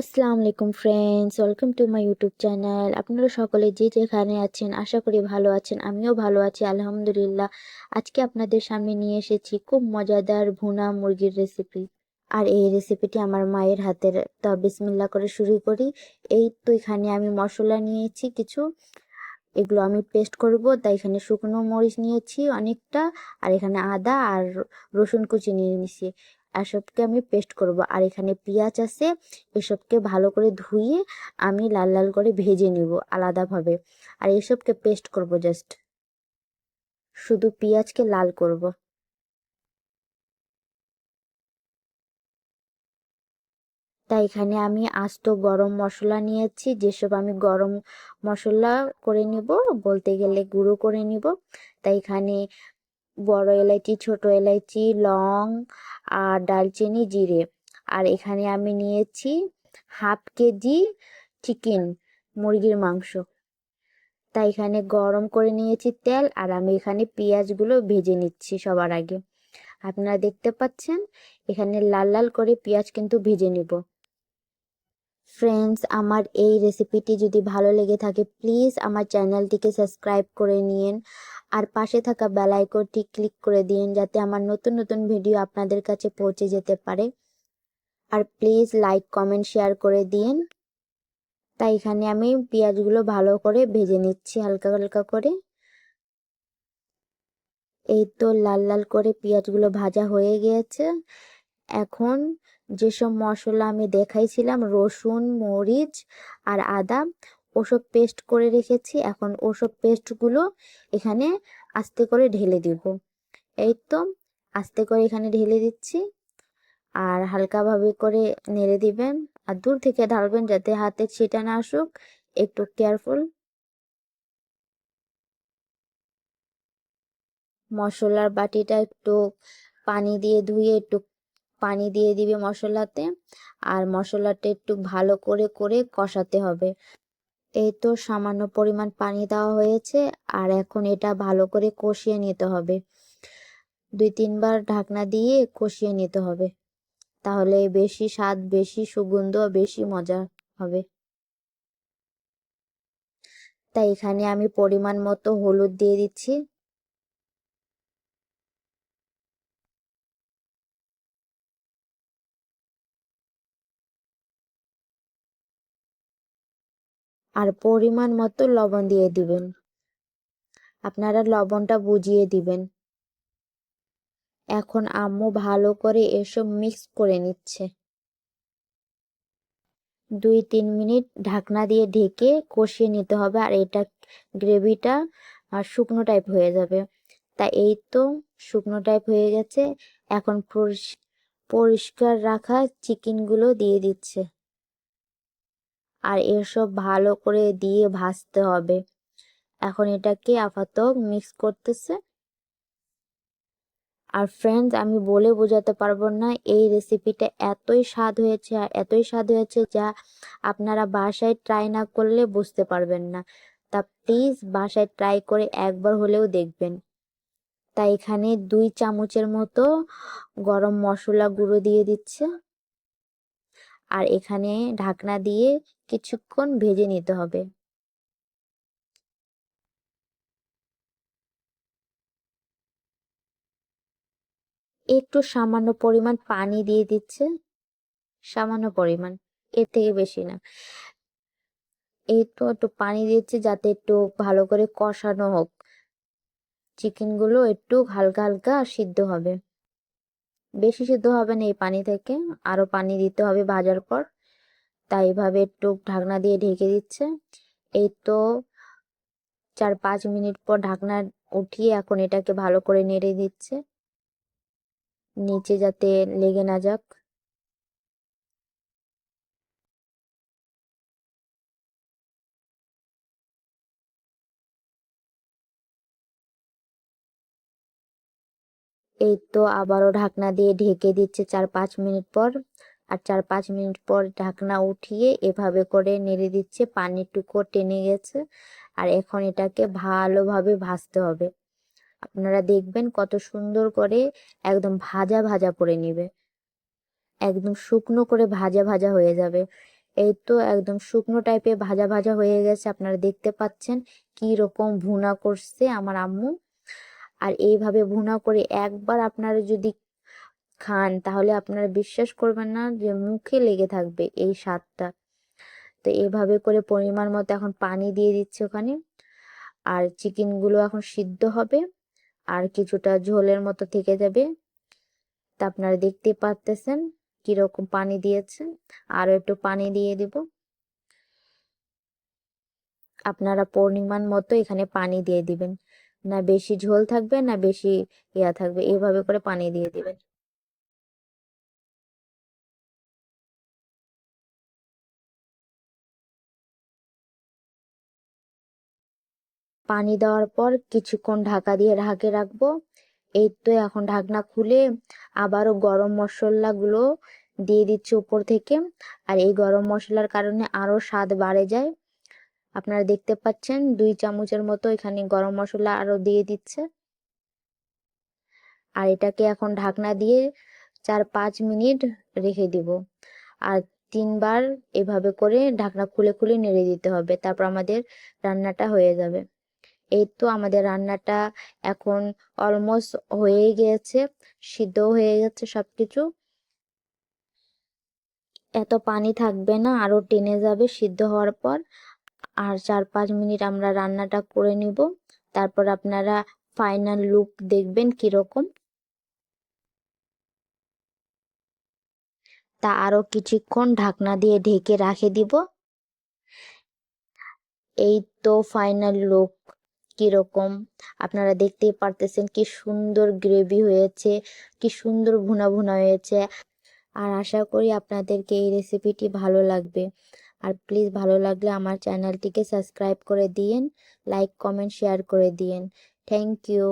আসসালামু আলাইকুম friends welcome to my YouTube channel আপনারা সকলে যে যেখানে আছেন, আশা করি ভালো আছেন, আমিও ভালো আছি, আলহামদুলিল্লাহ। আজকে আপনাদের সামনে নিয়ে এসেছি খুব মজাদার ভুনা মুরগির রেসিপি আর এই রেসিপিটি আমার মায়ের হাতের। তা বিসমিল্লা করে শুরু করি। এই তো এখানে আমি মশলা নিয়েছি কিছু। এগুলো আমি পেস্ট করব, তাই এখানে শুকনো মরিচ নিয়েছি অনেকটা। আর এখানে আদা আর রসুন কুচি নিয়ে নিয়েছি আর সবকে আমি পেস্ট করব। আর এখানে পেঁয়াজ আছে, এসবকে ভালো করে ধুয়ে আমি লাল লাল করে ভেজে নিব আলাদাভাবে। আর এসবকে পেস্ট করব জাস্ট শুধু পেঁয়াজকে লাল করব। তাই এখানে আমি আস্ত গরম মশলা নিয়েছি, যেসব আমি গরম মশলা করে নিব, বলতে গেলে গুঁড়ো করে নিব। তাই এখানে বড় এলাচি ছোট এলাচি লং আর ডালচিনি জিরে। আর এখানে আমি নিয়েছি হাফ কেজি চিকেন, মুরগির মাংস। তাই এখানে গরম করে নিয়েছি তেল আর আমি এখানে পেঁয়াজগুলো ভেজে নিচ্ছি সবার আগে। আপনারা দেখতে পাচ্ছেন, এখানে লাল লাল করে পেঁয়াজ কিন্তু ভেজে নিব। ফ্রেন্ডস, আমার এই রেসিপিটি যদি ভালো লেগে থাকে, প্লিজ আমার চ্যানেলটিকে সাবস্ক্রাইব করে নিন আর পাশে থাকা বেল আইকনটি ক্লিক করে দিন যাতে আমার নতুন নতুন ভিডিও আপনাদের কাছে পৌঁছে যেতে পারে। আর প্লিজ লাইক কমেন্ট শেয়ার করে দিন। তাই এখানে আমি পেঁয়াজগুলো ভালো করে ভেজে নিচ্ছি হালকা হালকা করে। এই তো লাল লাল করে পেঁয়াজগুলো ভাজা হয়ে গিয়েছে। এখন যেসব মশলা আমি দেখাইছিলাম, রসুন, মরিচ আর আদা ওসব পেস্ট করে রেখেছি, এখন ওসব পেস্টগুলো এখানে আস্তে করে ঢেলে দিব। এই তো, আস্তে করে এখানে ঢেলে দিচ্ছি আর হালকাভাবে করে নেড়ে দিবেন আর দূর থেকে ঢালবেন যাতে হাতে ছিটা না আসুক, একটু কেয়ারফুল মশলার বাটিটা একটু পানি দিয়ে ধুয়ে একটু পানি দিয়ে দিবে মশলাতে আর মশলাটা একটু ভালো করে করে কষাতে হবে। এই তো সামান্য পরিমাণ পানি দেওয়া হয়েছে, আর এখন এটা ভালো করে কষিয়ে নিতে হবে। দুই তিনবার ঢাকনা দিয়ে কষিয়ে নিতে হবে। তাহলে বেশি স্বাদ, বেশি সুগন্ধ, বেশি মজা হবে। তাই এখানে আমি পরিমাণ মতো হলুদ দিয়ে দিচ্ছি। আর পরিমাণ মতো লবণ দিয়ে দিবেন। আপনারা লবণটা বুঝিয়ে দিবেন। এখন আম্মু ভালো করে এসব মিক্স করে নিচ্ছে। দুই তিন মিনিট ঢাকনা দিয়ে ঢেকে কষিয়ে নিতে হবে আর এটা গ্রেভিটা শুকনো টাইপ হয়ে যাবে। তা এই তো শুকনো টাইপ হয়ে গেছে। এখন পরিষ্কার রাখা চিকেনগুলো দিয়ে দিচ্ছে। আর এসব ভালো করে দিয়ে ভাজতে হবে। এখন এটাকে আপাতত মিক্স করতেছে। আর ফ্রেন্ডস আমি বলে বোঝাতে পারব না এই রেসিপিটা এতই স্বাদ হয়েছে আর এতই স্বাদ হয়েছে যা আপনারা বাসায় ট্রাই না করলে বুঝতে পারবেন না। তা প্লিজ বাসায় ট্রাই করে একবার হলেও দেখবেন। তাই এখানে দুই চামচের মতো গরম মশলা গুঁড়ো দিয়ে দিচ্ছে। আর এখানে ঢাকনা দিয়ে কিছুক্ষণ ভেজে নিতে হবে। একটু সামান্য পরিমাণ পানি দিয়ে দিচ্ছে। সামান্য পরিমাণ, এর থেকে বেশি না। একটু একটু পানি দিচ্ছে যাতে একটু ভালো করে কষানো হোক। চিকেনগুলো একটু হালকা হালকা সিদ্ধ হবে। বেশি সিদ্ধ হবে না এই পানি থেকে। আরও পানি দিতে হবে ভাজার পর। তাই এভাবে একটু ঢাকনা দিয়ে ঢেকে দিচ্ছে। এই তো চার পাঁচ মিনিট পর ঢাকনা উঠিয়ে এখন এটাকে ভালো করে নেড়ে দিচ্ছে। নিচে যাতে লেগে না যাক। এই তো আবারও ঢাকনা দিয়ে ঢেকে দিচ্ছে চার পাঁচ মিনিট পর। আর চার পাঁচ মিনিট পর ঢাকনা উঠিয়ে এভাবে করে নেড়ে দিচ্ছে পানিটুকু টেনে গেছে। আর এখন এটাকে ভালোভাবে ভাজতে হবে। আপনারা দেখবেন কত সুন্দর করে একদম ভাজা ভাজা করে নিবে। একদম শুকনো করে ভাজা ভাজা হয়ে যাবে। এই তো একদম শুকনো টাইপের ভাজা ভাজা হয়ে গেছে, আপনারা দেখতে পাচ্ছেন কি রকম ভুনা করছে আমার আম্মু। আর এইভাবে ভুনা করে একবার আপনারা যদি খান, তাহলে আপনারা বিশ্বাস করবেন না যে মুখে লেগে থাকবে এই স্বাদটা। তো এইভাবে করে পরিমাণ মতো এখন পানি দিয়ে দিচ্ছি ওখানে। আর চিকেনগুলো এখন সিদ্ধ হবে আর কিছুটা ঝোলের মতো থেকে যাবে। তা আপনারা দেখতে পারতেছেন কীরকম পানি দিয়েছে। আরও একটু পানি দিয়ে দিব। আপনারা পরিমাণ মতো এখানে পানি দিয়ে দিবেন। না বেশি ঝোল থাকবে, না বেশি ইয়া থাকবে এইভাবে করে পানি দিয়ে দিবেন। পানি দেওয়ার পর কিছুক্ষণ ঢাকা দিয়ে ঢাকে রাখব। এই তো এখন ঢাকনা খুলে আবারও গরম মশলাগুলো দিয়ে দিচ্ছি উপর থেকে। আর এই গরম মশলার কারণে আরও স্বাদ বাড়ে যায়। আপনারা দেখতে পাচ্ছেন দুই চামচের মতো এখানে গরম মশলা আরও দিয়ে দিচ্ছে। আর এটাকে এখন ঢাকনা দিয়ে চার পাঁচ মিনিট রেখে দিব। আর তিনবার এভাবে করে ঢাকনা খুলে খুলে নেড়ে দিতে হবে, তারপর আমাদের রান্নাটা হয়ে যাবে। এই তো আমাদের রান্নাটা এখন অলমোস্ট হয়ে গিয়েছে সিদ্ধ হয়ে গেছে সবকিছু। এত পানি থাকবে না, আরও টেনে যাবে সিদ্ধ হওয়ার পর। আর চার পাঁচ মিনিট আমরা রান্নাটা করে নিব। তারপর আপনারা ফাইনাল লুক দেখবেন কীরকম। তা আরও কিছুক্ষণ ঢাকনা দিয়ে ঢেকে রাখে দিব। এই তো ফাইনাল লুক কীরকম। আপনারা দেখতেই পারতেছেন কি সুন্দর গ্রেভি হয়েছে, কি সুন্দর ভুনা ভুনা হয়েছে। আর আশা করি আপনাদেরকে এই রেসিপিটি ভালো লাগবে। আর প্লিজ ভালো লাগলে আমার চ্যানেলটিকে সাবস্ক্রাইব করে দিয়েন লাইক কমেন্ট শেয়ার করে দিন থ্যাংক ইউ